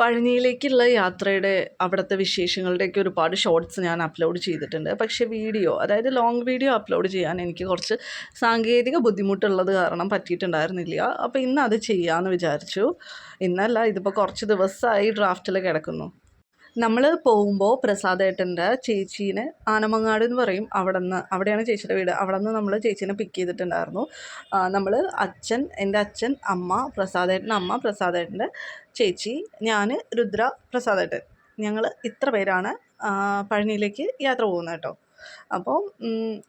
പഴനിയിലേക്കുള്ള യാത്രയുടെ അവിടുത്തെ വിശേഷങ്ങളുടെയൊക്കെ ഒരുപാട് ഷോർട്സ് ഞാൻ അപ്ലോഡ് ചെയ്തിട്ടുണ്ട്. പക്ഷേ വീഡിയോ അതായത് ലോങ് വീഡിയോ അപ്ലോഡ് ചെയ്യാൻ എനിക്ക് കുറച്ച് സാങ്കേതിക ബുദ്ധിമുട്ടുള്ളത് കാരണം പറ്റിയിട്ടുണ്ടായിരുന്നില്ല. അപ്പോൾ ഇന്ന് അത് ചെയ്യാമെന്ന് വിചാരിച്ചു. ഇന്നല്ല ഇതിപ്പോൾ കുറച്ച് ദിവസമായി ഡ്രാഫ്റ്റിൽ കിടക്കുന്നു. നമ്മൾ പോകുമ്പോൾ പ്രസാദേട്ടന്റെ ചേച്ചീനെ ആനമങ്ങാട് എന്ന് പറയും. അവിടെ നിന്ന് അവിടെയാണ് ചേച്ചിയുടെ വീട്. അവിടെ നിന്ന് നമ്മൾ ചേച്ചീനെ പിക്ക് ചെയ്തിട്ടുണ്ടായിരുന്നു. നമ്മൾ അച്ഛൻ എന്റെ അച്ഛൻ അമ്മ പ്രസാദേട്ടൻ അമ്മ പ്രസാദേട്ടന്റെ ചേച്ചി ഞാൻ രുദ്ര പ്രസാദേട്ടൻ. ഞങ്ങൾ ഇത്ര പേരാണ് പഴനിയിലേക്ക് യാത്ര പോകുന്നത് കേട്ടോ. അപ്പോൾ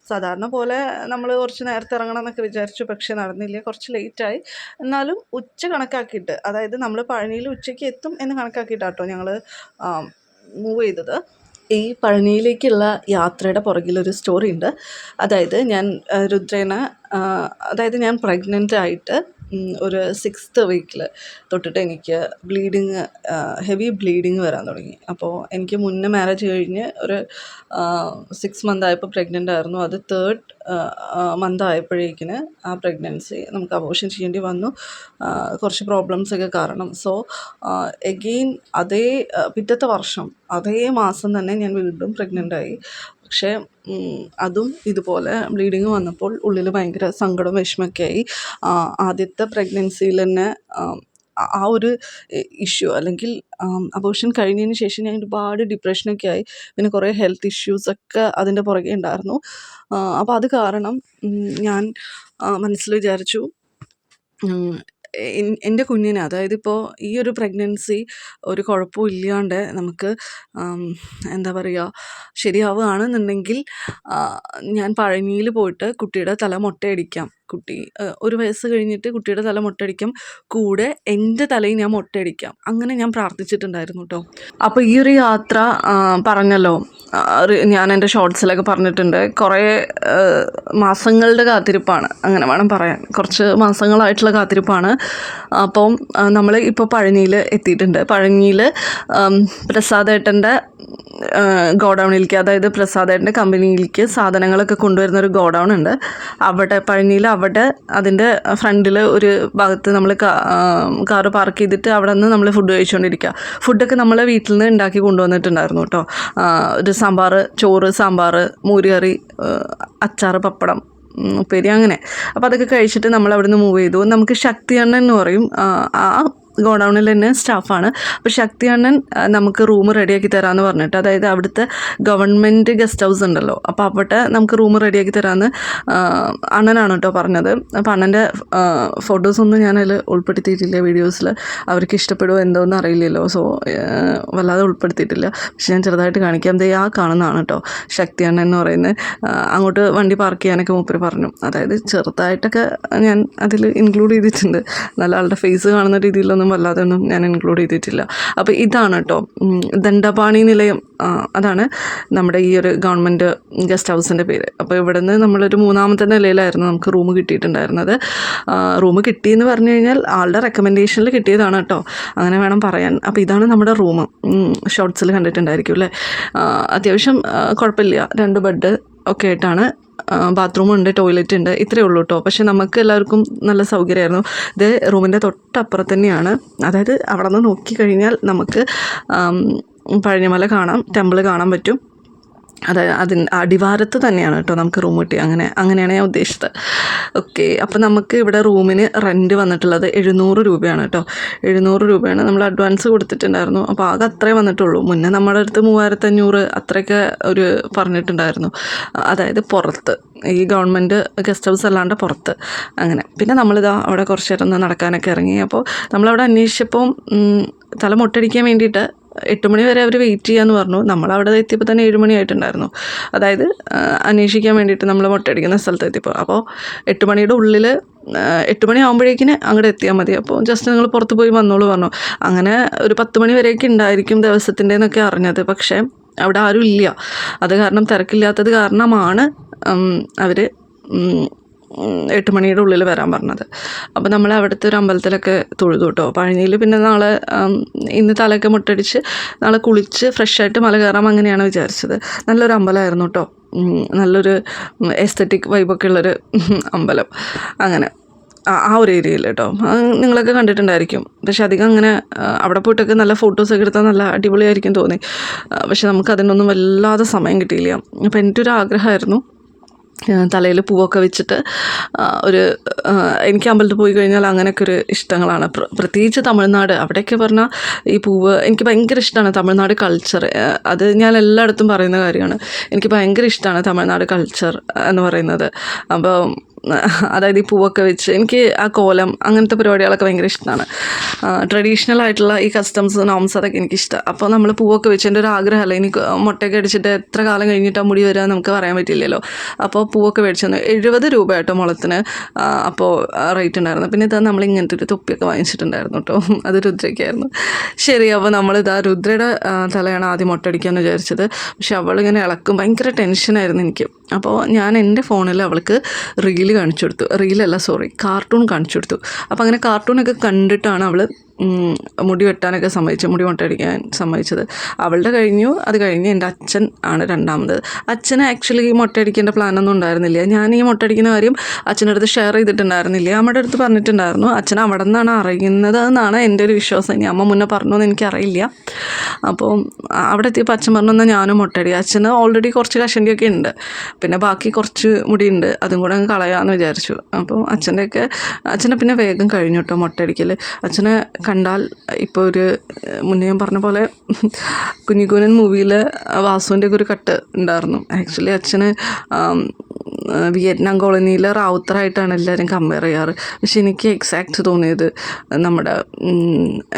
സാധാരണ പോലെ നമ്മൾ കുറച്ച് നേരത്തെ ഇറങ്ങണം എന്നൊക്കെ വിചാരിച്ചു പക്ഷേ നടന്നില്ല. കുറച്ച് ലേറ്റായി എന്നാലും ഉച്ച കണക്കാക്കിയിട്ട് അതായത് നമ്മൾ പഴനിയിൽ ഉച്ചയ്ക്ക് എത്തും എന്ന് കണക്കാക്കിയിട്ടാട്ടോ ഞങ്ങൾ മൂവ് ചെയ്തത്. ഈ പഴനിയിലേക്കുള്ള യാത്രയുടെ പുറകിലൊരു സ്റ്റോറി ഉണ്ട്. അതായത് ഞാൻ രുദ്രേനെ അതായത് ഞാൻ പ്രഗ്നന്റ് ആയിട്ട് ഒരു സിക്സ്ത് വീക്കിൽ തൊട്ടിട്ട് എനിക്ക് ബ്ലീഡിങ് ഹെവി ബ്ലീഡിങ് വരാൻ തുടങ്ങി. അപ്പോൾ എനിക്ക് മുന്നേ മാരേജ് കഴിഞ്ഞ് ഒരു സിക്സ് മന്ത് ആയപ്പോൾ പ്രഗ്നന്റ് ആയിരുന്നു. അത് തേർഡ് മന്ത് ആയപ്പോഴേക്കിന് ആ പ്രഗ്നൻസി നമുക്ക് അബോഷൻ ചെയ്യേണ്ടി വന്നു. കുറച്ച് പ്രോബ്ലംസൊക്കെ കാരണം. സോ എഗെയിൻ അതേ പിറ്റത്തെ വർഷം അതേ മാസം തന്നെ ഞാൻ വീണ്ടും പ്രഗ്നന്റ് ആയി. പക്ഷേ അതും ഇതുപോലെ ബ്ലീഡിങ് വന്നപ്പോൾ ഉള്ളിൽ ഭയങ്കര സങ്കടം വിഷമമൊക്കെ ആയി ആദ്യത്തെ പ്രഗ്നൻസിയിൽ തന്നെ ആ ഒരു ഇഷ്യൂ അല്ലെങ്കിൽ അബോർഷൻ കഴിഞ്ഞതിന് ശേഷം ഞാൻ ഒരുപാട് ഡിപ്രഷനൊക്കെ ആയി. പിന്നെ കുറേ ഹെൽത്ത് ഇഷ്യൂസൊക്കെ അതിന്റെ പുറകെ ഉണ്ടായിരുന്നു. അപ്പോൾ അത് കാരണം ഞാൻ മനസ്സിൽ വിചാരിച്ചു എന്റെ കുഞ്ഞിന് അതായത് ഇപ്പോൾ ഈ ഒരു പ്രഗ്നൻസി ഒരു കുഴപ്പവും ഇല്ലാണ്ട് നമുക്ക് എന്താ പറയുക ശരിയാവുകയാണെന്നുണ്ടെങ്കിൽ ഞാൻ പഴനിയിൽ പോയിട്ട് കുട്ടിയുടെ തല മൊട്ടയടിക്കാം. കുട്ടി ഒരു വയസ്സ് കഴിഞ്ഞിട്ട് കുട്ടിയുടെ തല മുട്ടടിക്കും കൂടെ എന്റെ തലയിൽ ഞാൻ മൊട്ടയടിക്കാം. അങ്ങനെ ഞാൻ പ്രാർത്ഥിച്ചിട്ടുണ്ടായിരുന്നു കേട്ടോ അപ്പോൾ ഈ ഒരു യാത്ര പറഞ്ഞല്ലോ ഞാൻ എന്റെ ഷോർട്സിലൊക്കെ പറഞ്ഞിട്ടുണ്ട്. കുറേ മാസങ്ങളുടെ കാത്തിരിപ്പാണ് അങ്ങനെ വേണം പറയാൻ. കുറച്ച് മാസങ്ങളായിട്ടുള്ള കാത്തിരിപ്പാണ്. അപ്പം നമ്മൾ ഇപ്പോൾ പഴനിയിൽ എത്തിയിട്ടുണ്ട്. പഴനിയിൽ പ്രസാദേട്ടന്റെ ഗോഡൗണിലേക്ക് അതായത് പ്രസാദേട്ടന്റെ കമ്പനിയിലേക്ക് സാധനങ്ങളൊക്കെ കൊണ്ടുവരുന്ന ഒരു ഗോഡൗൺ ഉണ്ട് അവിടെ പഴനിയിൽ അവിടെ അതിന്റെ ഫ്രണ്ടിൽ ഒരു ഭാഗത്ത് നമ്മൾ കാറ് പാർക്ക് ചെയ്തിട്ട് അവിടെ നിന്ന് നമ്മൾ ഫുഡ് കഴിച്ചുകൊണ്ടിരിക്കുക. ഫുഡൊക്കെ നമ്മൾ വീട്ടിൽ നിന്ന് ഉണ്ടാക്കി കൊണ്ടുവന്നിട്ടുണ്ടായിരുന്നു കേട്ടോ. ഒരു സാമ്പാർ ചോറ് സാമ്പാർ മോരുകറി അച്ചാർ പപ്പടം ഉപ്പേരി അങ്ങനെ. അപ്പോൾ അതൊക്കെ കഴിച്ചിട്ട് നമ്മൾ അവിടെ നിന്ന് മൂവ് ചെയ്തു. നമുക്ക് ശക്തി അണ്ണൻ എന്ന് പറയും. ആ ഗോഡൗണിൽ തന്നെ സ്റ്റാഫാണ്. അപ്പോൾ ശക്തി അണ്ണൻ നമുക്ക് റൂം റെഡിയാക്കി തരാമെന്ന് പറഞ്ഞിട്ട് അതായത് അവിടുത്തെ ഗവൺമെന്റ് ഗസ്റ്റ് ഹൗസ് ഉണ്ടല്ലോ അപ്പോൾ അവിടെ നമുക്ക് റൂം റെഡിയാക്കി തരാമെന്ന് അണ്ണനാണ് കേട്ടോ പറഞ്ഞത്. അപ്പോൾ അണ്ണന്റെ ഫോട്ടോസൊന്നും ഞാനതിൽ ഉൾപ്പെടുത്തിയിട്ടില്ല വീഡിയോസിൽ അവർക്ക് ഇഷ്ടപ്പെടുമോ എന്തോന്ന് അറിയില്ലല്ലോ സോ വല്ലാതെ ഉൾപ്പെടുത്തിയിട്ടില്ല. പക്ഷെ ഞാൻ ചെറുതായിട്ട് കാണിക്കാം. ദേ ആ കാണുന്നതാണ് കേട്ടോ ശക്തി അണ്ണൻ എന്ന് പറയുന്നത് അങ്ങോട്ട് വണ്ടി പാർക്ക് ചെയ്യാനൊക്കെ മൂപ്പര് പറഞ്ഞു. അതായത് ചെറുതായിട്ടൊക്കെ ഞാൻ അതിൽ ഇൻക്ലൂഡ് ചെയ്തിട്ടുണ്ട്. നല്ല ആളുടെ ഫേസ് കാണുന്ന രീതിയിലൊന്നും വല്ലാതെ ഒന്നും ഞാൻ ഇൻക്ലൂഡ് ചെയ്തിട്ടില്ല. അപ്പോൾ ഇതാണ് കേട്ടോ ദണ്ഡപാണി നിലയം അതാണ് നമ്മുടെ ഈ ഒരു ഗവൺമെന്റ് ഗസ്റ്റ് ഹൗസിന്റെ പേര്. അപ്പോൾ ഇവിടെ നിന്ന് നമ്മളൊരു മൂന്നാമത്തെ നിലയിലായിരുന്നു നമുക്ക് റൂം കിട്ടിയിട്ടുണ്ടായിരുന്നത്. റൂം കിട്ടിയെന്ന് പറഞ്ഞു കഴിഞ്ഞാൽ ആളുടെ റെക്കമെൻഡേഷനിൽ കിട്ടിയതാണ് കേട്ടോ അങ്ങനെ വേണം പറയാൻ. അപ്പോൾ ഇതാണ് നമ്മുടെ റൂം. ഷോർട്സിൽ കണ്ടിട്ടുണ്ടായിരിക്കും അല്ലേ അത്യാവശ്യം കുഴപ്പമില്ല. രണ്ട് ബെഡ് ഒക്കെ ആയിട്ടാണ് ബാത്റൂം ഉണ്ട് ടോയ്ലറ്റ് ഉണ്ട് ഇത്രയേ ഉള്ളൂ കേട്ടോ പക്ഷെ നമുക്ക് എല്ലാവർക്കും നല്ല സൗകര്യമായിരുന്നു. ഇത് റൂമിന്റെ തൊട്ടപ്പുറത്ത് തന്നെയാണ്. അതായത് അവിടെ നിന്ന് നോക്കിക്കഴിഞ്ഞാൽ നമുക്ക് പഴനിമല കാണാം ടെമ്പിൾ കാണാൻ പറ്റും. അതായത് അതിന് അടിവാരത്ത് തന്നെയാണ് കേട്ടോ നമുക്ക് റൂം കിട്ടിയത് അങ്ങനെ അങ്ങനെയാണ് ഞാൻ ഉദ്ദേശിച്ചത്. ഓക്കെ അപ്പോൾ നമുക്ക് ഇവിടെ റൂമിന് റെന്റ് വന്നിട്ടുള്ളത് എഴുന്നൂറ് രൂപയാണ് കേട്ടോ. എഴുന്നൂറ് രൂപയാണ് നമ്മൾ അഡ്വാൻസ് കൊടുത്തിട്ടുണ്ടായിരുന്നു. അപ്പോൾ ആകെ അത്രേ വന്നിട്ടുള്ളൂ. മുന്നേ നമ്മുടെ അടുത്ത് മൂവായിരത്തഞ്ഞൂറ് അത്രയൊക്കെ ഒരു പറഞ്ഞിട്ടുണ്ടായിരുന്നു. അതായത് പുറത്ത്. ഈ ഗവൺമെന്റ് ഗസ്റ്റ് ഹൗസ് അല്ലാണ്ട് പുറത്ത്. അങ്ങനെ. പിന്നെ നമ്മളിതാ അവിടെ കുറച്ച് നേരം നടക്കാനൊക്കെ ഇറങ്ങി. അപ്പോൾ നമ്മളവിടെ അന്വേഷിച്ചപ്പോൾ ഉം, തല മുട്ടടിക്കാൻ വേണ്ടിയിട്ട് എട്ട് മണി വരെ അവർ വെയിറ്റ് ചെയ്യാന്ന് പറഞ്ഞു. നമ്മൾ അവിടെ എത്തിയപ്പോൾ തന്നെ ഏഴ് മണിയായിട്ടുണ്ടായിരുന്നു അതായത് അന്വേഷിക്കാൻ വേണ്ടിയിട്ട് നമ്മൾ മുട്ടയടിക്കുന്ന സ്ഥലത്ത് എത്തിയപ്പോൾ അപ്പോൾ എട്ട് മണിയുടെ ഉള്ളിൽ എട്ട് മണി ആകുമ്പോഴേക്കിന് അങ്ങോട്ട് എത്തിയാൽ മതി. അപ്പോൾ ജസ്റ്റ് നിങ്ങൾ പുറത്ത് പോയി വന്നോളൂ പറഞ്ഞു. അങ്ങനെ ഒരു പത്ത് മണി വരെയൊക്കെ ഉണ്ടായിരിക്കും ദിവസത്തിന്റെ എന്നൊക്കെ അറിഞ്ഞത്. പക്ഷേ അവിടെ ആരും ഇല്ല അത് കാരണം തിരക്കില്ലാത്തത് കാരണമാണ് അവർ എട്ട് മണിയുടെ ഉള്ളിൽ വരാൻ പറഞ്ഞത്. അപ്പോൾ നമ്മൾ അവിടുത്തെ ഒരു അമ്പലത്തിലൊക്കെ തൊഴുതു കേട്ടോ. പഴനിയിൽ പിന്നെ നാളെ ഇന്ന് തലയൊക്കെ മുട്ടടിച്ച് നാളെ കുളിച്ച് ഫ്രഷായിട്ട് മല കയറാം അങ്ങനെയാണ് വിചാരിച്ചത്. നല്ലൊരു അമ്പലമായിരുന്നു കേട്ടോ. നല്ലൊരു എസ്തറ്റിക് വൈബൊക്കെ ഉള്ളൊരു അമ്പലം. അങ്ങനെ ആ ഒരു ഏരിയയിൽ കേട്ടോ. നിങ്ങളൊക്കെ കണ്ടിട്ടുണ്ടായിരിക്കും. പക്ഷെ അധികം അങ്ങനെ അവിടെ പോയിട്ടൊക്കെ നല്ല ഫോട്ടോസൊക്കെ എടുത്താൽ നല്ല അടിപൊളിയായിരിക്കും തോന്നി. പക്ഷെ നമുക്ക് അതിനൊന്നും വല്ലാതെ സമയം കിട്ടിയില്ല. അപ്പോൾ എന്റെ ഒരു ആഗ്രഹമായിരുന്നു തലയിൽ പൂവൊക്കെ വെച്ചിട്ട് ഒരു എനിക്ക് അമ്പലത്തിൽ പോയി കഴിഞ്ഞാൽ അങ്ങനെയൊക്കെ ഒരു ഇഷ്ടങ്ങളാണ്. പ്ര- പ്രത്യേകിച്ച് തമിഴ്നാട്. അവിടെയൊക്കെ പറഞ്ഞാൽ ഈ പൂവ് എനിക്ക് ഭയങ്കര ഇഷ്ടമാണ് തമിഴ്നാട് കൾച്ചർ അത് ഞാൻ എല്ലായിടത്തും പറയുന്ന കാര്യമാണ്. എനിക്ക് ഭയങ്കര ഇഷ്ടമാണ് തമിഴ്നാട് കൾച്ചർ എന്ന് പറയുന്നത്. അപ്പോൾ അതായത് ഈ പൂവൊക്കെ വെച്ച് എനിക്ക് ആ കോലം അങ്ങനത്തെ പരിപാടികളൊക്കെ ഭയങ്കര ഇഷ്ടമാണ്. ട്രഡീഷണൽ ആയിട്ടുള്ള ഈ കസ്റ്റംസ് നോംസ് അതൊക്കെ എനിക്കിഷ്ടമാണ് അപ്പോൾ നമ്മൾ പൂവൊക്കെ വെച്ച് എന്റെ ഒരു ആഗ്രഹമല്ല? ഇനി മുട്ടയൊക്കെ അടിച്ചിട്ട് എത്ര കാലം കഴിഞ്ഞിട്ടാ മുടി വരിക നമുക്ക് പറയാൻ പറ്റില്ലല്ലോ. അപ്പോൾ പൂവൊക്കെ മേടിച്ചു തന്നു എഴുപത് രൂപ കേട്ടോ മുളത്തിന്. അപ്പോൾ റേറ്റ് ഉണ്ടായിരുന്നു. പിന്നെ ഇതാ നമ്മൾ ഇങ്ങനത്തെ ഒരു തൊപ്പിയൊക്കെ വാങ്ങിച്ചിട്ടുണ്ടായിരുന്നു കേട്ടോ. അത് രുദ്രയ്ക്കായിരുന്നു. ശരി അപ്പോൾ നമ്മളിതാ രുദ്രയുടെ തലയാണ് ആദ്യം മുട്ടടിക്കാമെന്ന് വിചാരിച്ചത്. പക്ഷെ അവളിങ്ങനെ ഇളക്കും. ഭയങ്കര ടെൻഷനായിരുന്നു എനിക്ക്. അപ്പോൾ ഞാൻ എന്റെ ഫോണിൽ അവൾക്ക് റീൽ കാണിച്ചു കൊടുത്തു. റീലല്ല സോറി കാർട്ടൂൺ കാണിച്ചു കൊടുത്തു. അപ്പോൾ അങ്ങനെ കാർട്ടൂണൊക്കെ കണ്ടിട്ടാണ് അവൾ മുടി വെട്ടാനൊക്കെ സമ്മതിച്ചു മുടി മുട്ടടിക്കാൻ സമ്മതിച്ചത്. അവളുടെ കഴിഞ്ഞു അത് കഴിഞ്ഞ് എന്റെ അച്ഛൻ ആണ് രണ്ടാമത്. അച്ഛന് ആക്ച്വലി ഈ മുട്ടയടിക്കേണ്ട പ്ലാനൊന്നും ഉണ്ടായിരുന്നില്ല. ഞാൻ ഈ മുട്ടയടിക്കുന്ന കാര്യം അച്ഛന്റെ അടുത്ത് ഷെയർ ചെയ്തിട്ടുണ്ടായിരുന്നില്ല. അമ്മയുടെ അടുത്ത് പറഞ്ഞിട്ടുണ്ടായിരുന്നു. അച്ഛൻ അവിടെ നിന്നാണ് അറിയുന്നത് എന്നാണ് എന്റെ ഒരു വിശ്വാസം. ഇനി അമ്മ മുന്നേ പറഞ്ഞു എന്ന് എനിക്കറിയില്ല. അപ്പോൾ അവിടെ എത്തിയപ്പോൾ അച്ഛൻ പറഞ്ഞു എന്നാൽ ഞാനും മുട്ടയടി. അച്ഛന് ഓൾറെഡി കുറച്ച് കഷണ്ടിയൊക്കെ ഉണ്ട്. പിന്നെ ബാക്കി കുറച്ച് മുടിയുണ്ട്. അതും കൂടെ അങ്ങ് കളയാമെന്ന് വിചാരിച്ചു. അപ്പോൾ അച്ഛന്റെയൊക്കെ അച്ഛനെ പിന്നെ വേഗം കഴിഞ്ഞു കേട്ടോ മുട്ടയടിക്കൽ അച്ഛനെ കണ്ടാൽ ഇപ്പോൾ ഒരു മുന്നേ ഞാൻ പറഞ്ഞ പോലെ കുഞ്ഞിക്കുനൻ മൂവിയിൽ വാസുവിന്റെ ഒക്കെ ഒരു കട്ട് ഉണ്ടായിരുന്നു. ആക്ച്വലി അച്ഛന് വിയറ്റ്നാം കോളനിയിലെ റാവുത്തറായിട്ടാണ് എല്ലാവരും കമ്പയർ ചെയ്യാറ്. പക്ഷെ എനിക്ക് എക്സാക്റ്റ് തോന്നിയത് നമ്മുടെ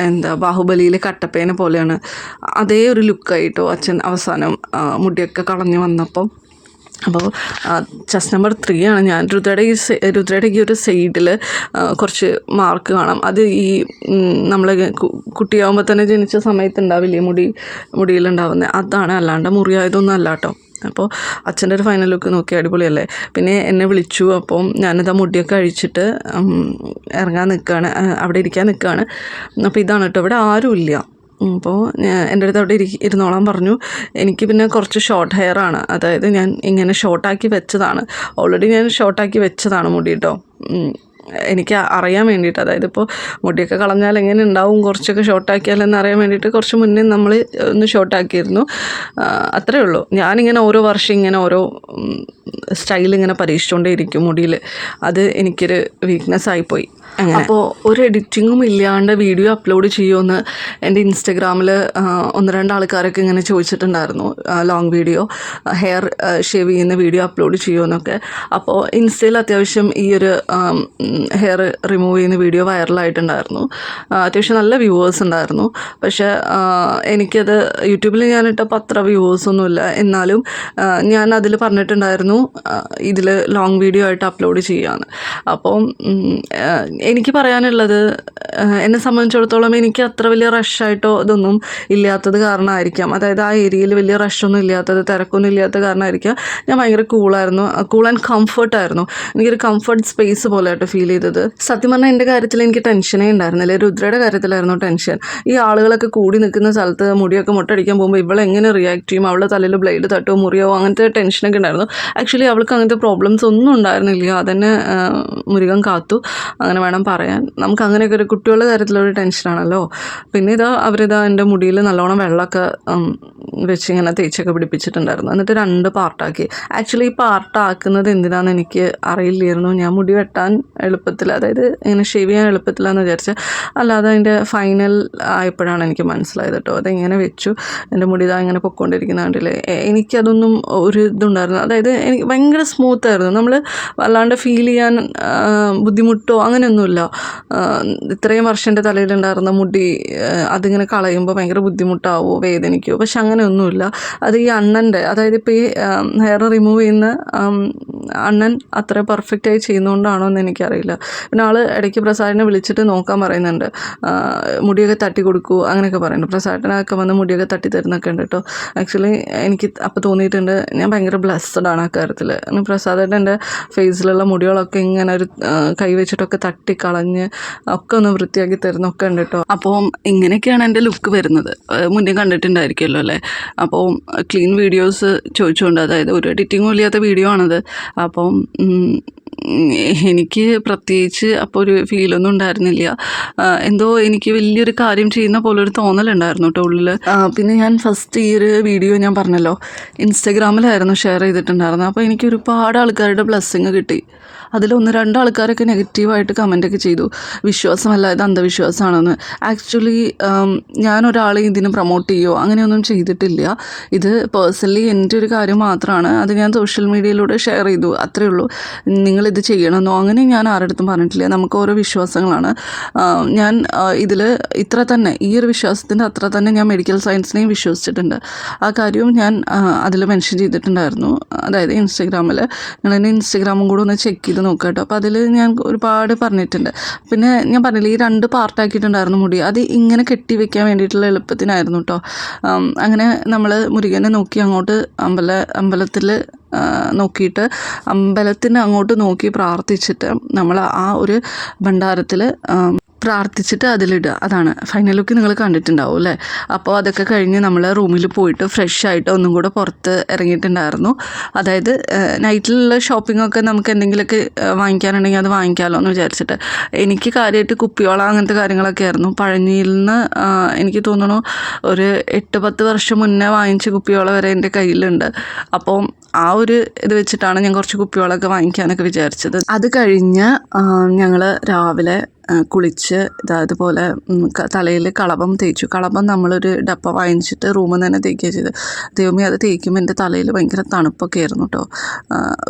എന്താ ബാഹുബലിയിലെ കട്ടപ്പേനെ പോലെയാണ്. അതേ ഒരു ലുക്കായിട്ടോ അച്ഛൻ അവസാനം മുടിയൊക്കെ കളഞ്ഞു വന്നപ്പം. അപ്പോൾ ചസ് നമ്പർ ത്രീ ആണ്. ഞാൻ രുദ്രയുടെ ഈ രുദ്രയുടെ ഈ ഒരു സൈഡിൽ കുറച്ച് മാർക്ക് കാണാം. അത് ഈ നമ്മൾ കുട്ടിയാകുമ്പോൾ തന്നെ ജനിച്ച സമയത്ത് ഉണ്ടാവില്ലേ മുടി മുടിയിലുണ്ടാവുന്നത് അതാണ്. അല്ലാണ്ട് മുറിയായതൊന്നും അല്ല കേട്ടോ അപ്പോൾ അച്ഛന്റെ ഒരു ഫൈനൽ ലുക്ക് നോക്കി അടിപൊളിയല്ലേ? പിന്നെ എന്നെ വിളിച്ചു. അപ്പം ആ മുടിയൊക്കെ അഴിച്ചിട്ട് ഇറങ്ങാൻ നിൽക്കുകയാണ് അവിടെ ഇരിക്കാൻ നിൽക്കുകയാണ് അപ്പോൾ ഇതാണ് കേട്ടോ ഇവിടെ ആരുമില്ല. അപ്പോൾ എന്റെ അടുത്ത് അവിടെ ഇരി ഇരുന്നോളാൻ പറഞ്ഞു. എനിക്ക് പിന്നെ കുറച്ച് ഷോർട്ട് ഹെയർ ആണ്. അതായത് ഞാൻ ഇങ്ങനെ ഷോർട്ടാക്കി വെച്ചതാണ്. ഓൾറെഡി ഞാൻ ഷോർട്ടാക്കി വെച്ചതാണ് മുടി കേട്ടോ. എനിക്ക് അറിയാൻ വേണ്ടിയിട്ട് അതായത് ഇപ്പോൾ മുടിയൊക്കെ കളഞ്ഞാൽ എങ്ങനെ ഉണ്ടാവും കുറച്ചൊക്കെ ഷോർട്ടാക്കിയാലെന്ന് അറിയാൻ വേണ്ടിയിട്ട് കുറച്ച് മുന്നേ നമ്മൾ ഒന്ന് ഷോർട്ടാക്കിയിരുന്നു അത്രയേ അത്രേ ഉള്ളൂ. ഞാനിങ്ങനെ ഓരോ വർഷം ഇങ്ങനെ ഓരോ സ്റ്റൈൽ ഇങ്ങനെ പരീക്ഷിച്ചുകൊണ്ടേ ഇരിക്കും മുടിയിൽ അത് എനിക്കൊരു വീക്ക്നെസ് ആയിപ്പോയി അപ്പോൾ ഒരു എഡിറ്റിങ്ങും ഇല്ലാണ്ട് വീഡിയോ അപ്ലോഡ് ചെയ്യുമെന്ന് എന്റെ ഇൻസ്റ്റഗ്രാമിൽ ഒന്ന് രണ്ട് ആൾക്കാരൊക്കെ ഇങ്ങനെ ചോദിച്ചിട്ടുണ്ടായിരുന്നു. ലോങ് വീഡിയോ ഹെയർ ഷേവ് ചെയ്യുന്ന വീഡിയോ അപ്ലോഡ് ചെയ്യുമെന്നൊക്കെ അപ്പോൾ ഇൻസ്റ്റയിൽ അത്യാവശ്യം ഈ ഒരു ഹെയർ റിമൂവ് ചെയ്യുന്ന വീഡിയോ വൈറലായിട്ടുണ്ടായിരുന്നു അത്യാവശ്യം നല്ല വ്യൂവേഴ്സ് ഉണ്ടായിരുന്നു. പക്ഷേ എനിക്കത് യൂട്യൂബിൽ ഞാനിട്ടപ്പോൾ അത്ര വ്യൂവേഴ്സൊന്നുമില്ല എന്നാലും ഞാൻ അതിൽ പറഞ്ഞിട്ടുണ്ടായിരുന്നു ഇതിൽ ലോങ് വീഡിയോ ആയിട്ട് അപ്ലോഡ് ചെയ്യാമെന്ന് അപ്പം എനിക്ക് പറയാനുള്ളത് എന്നെ സംബന്ധിച്ചിടത്തോളം എനിക്ക് അത്ര വലിയ റഷായിട്ടോ ഇതൊന്നും ഇല്ലാത്തത് കാരണമായിരിക്കാം. അതായത് ആ ഏരിയയിൽ വലിയ റഷൊന്നും ഇല്ലാത്തത് തിരക്കൊന്നും ഇല്ലാത്ത കാരണമായിരിക്കാം. ഞാൻ ഭയങ്കര കൂളായിരുന്നു കൂൾ ആൻഡ് കംഫർട്ടായിരുന്നു എനിക്കൊരു കംഫർട്ട് സ്പേസ് പോലെയായിട്ട് ഫീൽ ചെയ്തത്. സത്യം പറഞ്ഞാൽ എന്റെ കാര്യത്തിൽ എനിക്ക് ടെൻഷനേ ഉണ്ടായിരുന്നില്ല രുദ്രയുടെ കാര്യത്തിലായിരുന്നു ടെൻഷൻ ഈ ആളുകളൊക്കെ കൂടി നിൽക്കുന്ന സ്ഥലത്ത് മുടിയൊക്കെ മുട്ടടിക്കാൻ പോകുമ്പോൾ ഇവളെങ്ങനെ റിയാക്ട് ചെയ്യും? അവളെ തലയിൽ ബ്ലേഡ് തട്ടോ മുറിയോ അങ്ങനത്തെ ടെൻഷനൊക്കെ ഉണ്ടായിരുന്നു ആക്ച്വലി അവൾക്ക് അങ്ങനത്തെ പ്രോബ്ലംസ് ഒന്നും ഉണ്ടായിരുന്നില്ല. അതന്നെ തന്നെ മുരുകൻ കാത്തു. അങ്ങനെ വേണം പറയാൻ. നമുക്ക് അങ്ങനെയൊക്കെ ഒരു കുട്ടികളുടെ കാര്യത്തിലൊരു ടെൻഷനാണല്ലോ പിന്നെ ഇതാ അവരിതാ എന്റെ മുടിയിൽ നല്ലോണം വെള്ളമൊക്കെ വെച്ച് ഇങ്ങനെ തേച്ചൊക്കെ പിടിപ്പിച്ചിട്ടുണ്ടായിരുന്നു. എന്നിട്ട് രണ്ട് പാർട്ടാക്കി ആക്ച്വലി ഈ പാർട്ടാക്കുന്നത് എന്തിനാണെന്ന് എനിക്ക് അറിയില്ലായിരുന്നു. ഞാൻ മുടി വെട്ടാൻ എളുപ്പത്തിൽ അതായത് ഇങ്ങനെ ഷേവ് ചെയ്യാൻ എളുപ്പത്തിലാന്ന് വിചാരിച്ച അല്ലാതെ അതിന്റെ ഫൈനൽ ആയപ്പോഴാണ് എനിക്ക് മനസ്സിലായത് കേട്ടോ അതെങ്ങനെ വെച്ചു? എന്റെ മുടി ഇതാ ഇങ്ങനെ പൊക്കോണ്ടിരിക്കുന്ന കണ്ടില്ലേ? എനിക്കതൊന്നും ഒരു ഇതുണ്ടായിരുന്നു അതായത് എനിക്ക് ഭയങ്കര സ്മൂത്ത് ആയിരുന്നു. നമ്മൾ വല്ലാണ്ട് ഫീൽ ചെയ്യാൻ ബുദ്ധിമുട്ടോ അങ്ങനെയൊന്നുമില്ല. ഇത്രയും വർഷം എന്റെ തലയിലുണ്ടായിരുന്ന മുടി അതിങ്ങനെ കളയുമ്പോൾ ഭയങ്കര ബുദ്ധിമുട്ടാവോ വേദനിക്കുമോ പക്ഷെ അങ്ങനെയൊന്നുമില്ല. അത് ഈ അണ്ണന്റെ അതായത് ഇപ്പോൾ ഈ ഹെയർ റിമൂവ് ചെയ്യുന്ന അണ്ണൻ അത്ര പെർഫെക്റ്റായി ചെയ്യുന്നതുകൊണ്ടാണോ എന്ന് എനിക്കറിയില്ല. പിന്നെ ആൾ ഇടയ്ക്ക് പ്രസാദിനെ വിളിച്ചിട്ട് നോക്കാൻ പറയുന്നുണ്ട്. മുടിയൊക്കെ തട്ടി കൊടുക്കൂ അങ്ങനെയൊക്കെ പറയുന്നുണ്ട്. പ്രസാദിനൊക്കെ വന്ന് മുടിയൊക്കെ തട്ടി തരുന്നൊക്കെ ഉണ്ട് കേട്ടോ. ആക്ച്വലി എനിക്ക് അപ്പോൾ തോന്നിയിട്ടുണ്ട് ഞാൻ ഭയങ്കര ബ്ലസ്സഡ് ആണ് ആ കാര്യത്തിൽ പ്രസാദേട്ടൻ എന്റെ ഫേസിലുള്ള മുടികളൊക്കെ ഇങ്ങനെ ഒരു കൈ വെച്ചിട്ടൊക്കെ തട്ടിക്കളഞ്ഞ് ഒക്കെ ഒന്ന് വൃത്തിയാക്കി തരുന്നൊക്കെ ഉണ്ട് കേട്ടോ. അപ്പോൾ ഇങ്ങനെയൊക്കെയാണ് എന്റെ ലുക്ക് വരുന്നത്. മുന്നേ കണ്ടിട്ടുണ്ടായിരിക്കുമല്ലോ അല്ലേ? അപ്പോൾ ക്ലീൻ വീഡിയോസ് ചോദിച്ചുകൊണ്ട് അതായത് ഒരു എഡിറ്റിങ്ങും ഇല്ലാത്ത വീഡിയോ ആണത്. അപ്പം എനിക്ക് പ്രത്യേകിച്ച് അപ്പോൾ ഒരു ഫീലൊന്നും ഉണ്ടായിരുന്നില്ല. എന്തോ എനിക്ക് വലിയൊരു കാര്യം ചെയ്യുന്ന പോലെ ഒരു തോന്നലുണ്ടായിരുന്നു കേട്ടോ ഉള്ളിൽ പിന്നെ ഞാൻ ഫസ്റ്റ് ഈ ഒരു വീഡിയോ ഞാൻ പറഞ്ഞല്ലോ ഇൻസ്റ്റഗ്രാമിലായിരുന്നു ഷെയർ ചെയ്തിട്ടുണ്ടായിരുന്നത്. അപ്പോൾ എനിക്ക് ഒരുപാട് ആൾക്കാരുടെ ബ്ലെസ്സിങ് കിട്ടി. അതിൽ ഒന്ന് രണ്ട് ആൾക്കാരൊക്കെ നെഗറ്റീവായിട്ട് കമന്റൊക്കെ ചെയ്തു. വിശ്വാസമല്ല ഇത് അന്ധവിശ്വാസമാണെന്ന്. ആക്ച്വലി ഞാൻ ഒരാളെ ഇതിന് പ്രൊമോട്ട് ചെയ്യുമോ അങ്ങനെയൊന്നും ചെയ്തിട്ടില്ല. ഇത് പേഴ്സണലി എന്റെ ഒരു കാര്യം മാത്രമാണ് അത് ഞാൻ സോഷ്യൽ മീഡിയയിലൂടെ ഷെയർ ചെയ്തു. അത്രേ ഉള്ളൂ. നിങ്ങളിത് ചെയ്യണമെന്നോ അങ്ങനെ ഞാൻ ആരുടെ അടുത്തും പറഞ്ഞിട്ടില്ല. നമുക്ക് ഓരോ വിശ്വാസങ്ങളാണ്. ഞാൻ ഇതിൽ ഇത്ര തന്നെ ഈ ഒരു വിശ്വാസത്തിന്റെ അത്ര തന്നെ ഞാൻ മെഡിക്കൽ സയൻസിനെയും വിശ്വസിച്ചിട്ടുണ്ട്. ആ കാര്യവും ഞാൻ അതിൽ മെൻഷൻ ചെയ്തിട്ടുണ്ടായിരുന്നു. അതായത് ഇൻസ്റ്റഗ്രാമിൽ നിങ്ങളെന്നെ ഇൻസ്റ്റഗ്രാമും കൂടെ ഒന്ന് ചെക്ക് ചെയ്ത് നോക്കുക കേട്ടോ. അപ്പോൾ അതിൽ ഞാൻ ഒരുപാട് പറഞ്ഞിട്ടുണ്ട്. പിന്നെ ഞാൻ പറഞ്ഞില്ലേ ഈ രണ്ട് പാർട്ടാക്കിയിട്ടുണ്ടായിരുന്നു മുടി. അത് ഇങ്ങനെ കെട്ടി വെക്കാൻ വേണ്ടിയിട്ടുള്ള എളുപ്പത്തിനായിരുന്നു കേട്ടോ. അങ്ങനെ നമ്മൾ മുരുകനെ നോക്കി അങ്ങോട്ട് അമ്പല അമ്പലത്തിൽ നോക്കിയിട്ട് അമ്പലത്തിന് അങ്ങോട്ട് നോക്കി പ്രാർത്ഥിച്ചിട്ട് നമ്മൾ ആ ഒരു ഭണ്ഡാരത്തിൽ പ്രാർത്ഥിച്ചിട്ട് അതിലിടുക. അതാണ്. ഫൈനൽ ലുക്ക് നിങ്ങൾ കണ്ടിട്ടുണ്ടാവും അല്ലേ? അപ്പോൾ അതൊക്കെ കഴിഞ്ഞ് നമ്മൾ റൂമിൽ പോയിട്ട് ഫ്രഷ് ആയിട്ട് ഒന്നും കൂടെ പുറത്ത് ഇറങ്ങിയിട്ടുണ്ടായിരുന്നു. അതായത് നൈറ്റിലുള്ള ഷോപ്പിങ്ങൊക്കെ നമുക്ക് എന്തെങ്കിലുമൊക്കെ വാങ്ങിക്കാനുണ്ടെങ്കിൽ അത് വാങ്ങിക്കാമല്ലോ എന്ന് വിചാരിച്ചിട്ട്. എനിക്ക് കാര്യമായിട്ട് കുപ്പിയോള അങ്ങനത്തെ കാര്യങ്ങളൊക്കെ ആയിരുന്നു. പഴനിയിൽ നിന്ന് എനിക്ക് തോന്നുന്നു ഒരു എട്ട് പത്ത് വർഷം മുന്നേ വാങ്ങിച്ച കുപ്പിയോള വരെ എന്റെ കയ്യിലുണ്ട്. അപ്പോൾ ആ ഒരു ഇത് വെച്ചിട്ടാണ് ഞാൻ കുറച്ച് കുപ്പികളൊക്കെ വാങ്ങിക്കാനൊക്കെ വിചാരിച്ചത്. അത് കഴിഞ്ഞ് ഞങ്ങൾ രാവിലെ കുളിച്ച് അതുപോലെ തലയിൽ കളഭം തേച്ചു. കളഭം നമ്മളൊരു ഡപ്പ വാങ്ങിച്ചിട്ട് റൂമിൽ നിന്ന് തന്നെ തേക്കുക ചെയ്ത് ദൈവമേ അത് തേക്കുമ്പോൾ എന്റെ തലയിൽ ഭയങ്കര തണുപ്പൊക്കെ ആയിരുന്നു കേട്ടോ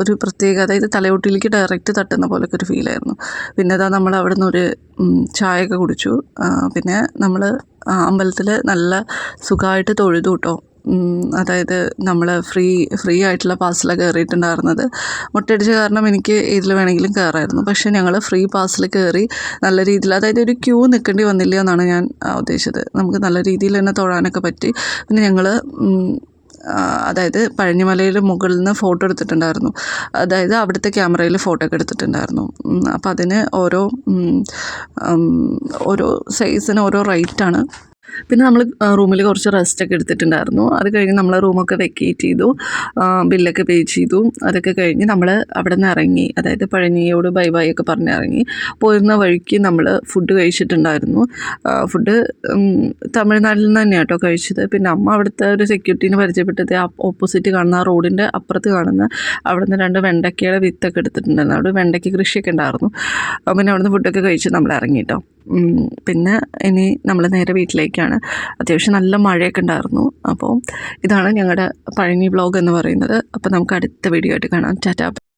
ഒരു പ്രത്യേക അതായത് തലയോട്ടിലേക്ക് ഡയറക്റ്റ് തട്ടുന്ന പോലൊക്കെ ഒരു ഫീലായിരുന്നു പിന്നെ ഇതാ നമ്മൾ അവിടെ നിന്ന് ഒരു ഉം, ചായയൊക്കെ കുടിച്ചു. പിന്നെ നമ്മൾ അമ്പലത്തിൽ നല്ല സുഖമായിട്ട് തൊഴുതു കേട്ടോ അതായത് നമ്മൾ ഫ്രീ ഫ്രീ ആയിട്ടുള്ള പാസ്സിലാണ് കയറിയിട്ടുണ്ടായിരുന്നത് മുട്ടയടിച്ച കാരണം എനിക്ക് ഇതിൽ വേണമെങ്കിലും കയറായിരുന്നു പക്ഷേ ഞങ്ങൾ ഫ്രീ പാസ്സിൽ കയറി നല്ല രീതിയിൽ അതായത് ഒരു ക്യൂ നിൽക്കേണ്ടി വന്നില്ല എന്നാണ് ഞാൻ ഉദ്ദേശിച്ചത്. നമുക്ക് നല്ല രീതിയിൽ തന്നെ തൊഴാനൊക്കെ പറ്റി. പിന്നെ ഞങ്ങൾ അതായത് പഴനിമലയിൽ മുകളിൽ നിന്ന് ഫോട്ടോ എടുത്തിട്ടുണ്ടായിരുന്നു. അതായത് അവിടുത്തെ ക്യാമറയിൽ ഫോട്ടോ ഒക്കെ എടുത്തിട്ടുണ്ടായിരുന്നു. അപ്പം അതിന് ഓരോ ഓരോ സൈസിന് ഓരോ റേറ്റാണ് പിന്നെ നമ്മൾ റൂമിൽ കുറച്ച് റെസ്റ്റ് ഒക്കെ എടുത്തിട്ടുണ്ടായിരുന്നു. അത് കഴിഞ്ഞ് നമ്മൾ റൂമൊക്കെ വെക്കേറ്റ് ചെയ്തു. ബില്ലൊക്കെ പേ ചെയ്തു. അതൊക്കെ കഴിഞ്ഞ് നമ്മൾ അവിടെ നിന്ന് ഇറങ്ങി. അതായത് പഴനിയോട് ബൈ ബൈ ഒക്കെ പറഞ്ഞ് ഇറങ്ങി. പോരുന്ന വഴിക്ക് നമ്മൾ ഫുഡ് കഴിച്ചിട്ടുണ്ടായിരുന്നു. ഫുഡ് തമിഴ്നാട്ടിൽ നിന്ന് തന്നെയാണ് കേട്ടോ കഴിച്ചത്. പിന്നെ അമ്മ അവിടുത്തെ ഒരു സെക്യൂരിറ്റീനെ പരിചയപ്പെട്ടത് ഓപ്പോസിറ്റ് കാണുന്ന ആ റോഡിന്റെ അപ്പുറത്ത് കാണുന്ന അവിടെ നിന്ന് രണ്ട് വെണ്ടയ്ക്കയുടെ വിത്തൊക്കെ എടുത്തിട്ടുണ്ടായിരുന്നു. അവിടെ വെണ്ടയ്ക്ക കൃഷിയൊക്കെ ഉണ്ടായിരുന്നു. പിന്നെ അവിടുന്ന് ഫുഡൊക്കെ കഴിച്ച് നമ്മൾ ഇറങ്ങി കേട്ടോ പിന്നെ ഇനി നമ്മൾ നേരെ വീട്ടിലേക്കാണ്. അത്യാവശ്യം നല്ല മഴയൊക്കെ ഉണ്ടായിരുന്നു. അപ്പോൾ ഇതാണ് ഞങ്ങളുടെ പഴനി ബ്ലോഗ് എന്ന് പറയുന്നത്. അപ്പോൾ നമുക്ക് അടുത്ത വീഡിയോ ആയിട്ട് കാണാം. ടാറ്റാ.